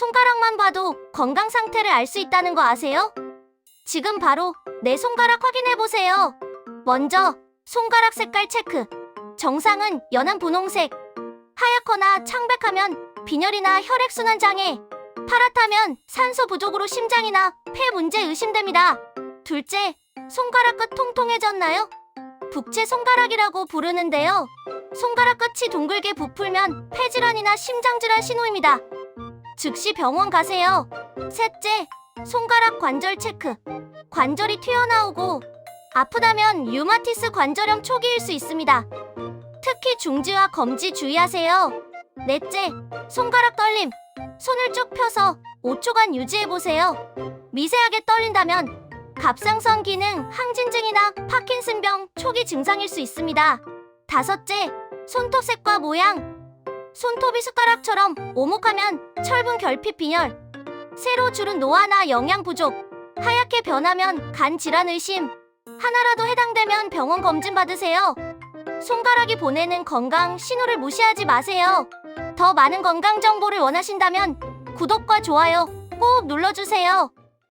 손가락만 봐도 건강 상태를 알 수 있다는 거 아세요? 지금 바로 내 손가락 확인해 보세요. 먼저 손가락 색깔 체크. 정상은 연한 분홍색. 하얗거나 창백하면 빈혈이나 혈액순환 장애. 파랗다면 산소 부족으로 심장이나 폐 문제 의심됩니다. 둘째, 손가락 끝 통통해졌나요? 북체 손가락이라고 부르는데요. 손가락 끝이 둥글게 부풀면 폐질환이나 심장질환 신호입니다. 즉시 병원 가세요. 셋째, 손가락 관절 체크. 관절이 튀어나오고 아프다면 류마티스 관절염 초기일 수 있습니다. 특히 중지와 검지 주의하세요. 넷째, 손가락 떨림. 손을 쭉 펴서 5초간 유지해 보세요. 미세하게 떨린다면 갑상선 기능 항진증이나 파킨슨병 초기 증상일 수 있습니다. 다섯째, 손톱 색과 모양. 손톱이 숟가락처럼 오목하면 철분 결핍 빈혈. 새로 주른 노화나 영양 부족. 하얗게 변하면 간 질환 의심. 하나라도 해당되면 병원 검진 받으세요. 손가락이 보내는 건강 신호를 무시하지 마세요. 더 많은 건강 정보를 원하신다면 구독과 좋아요 꼭 눌러주세요.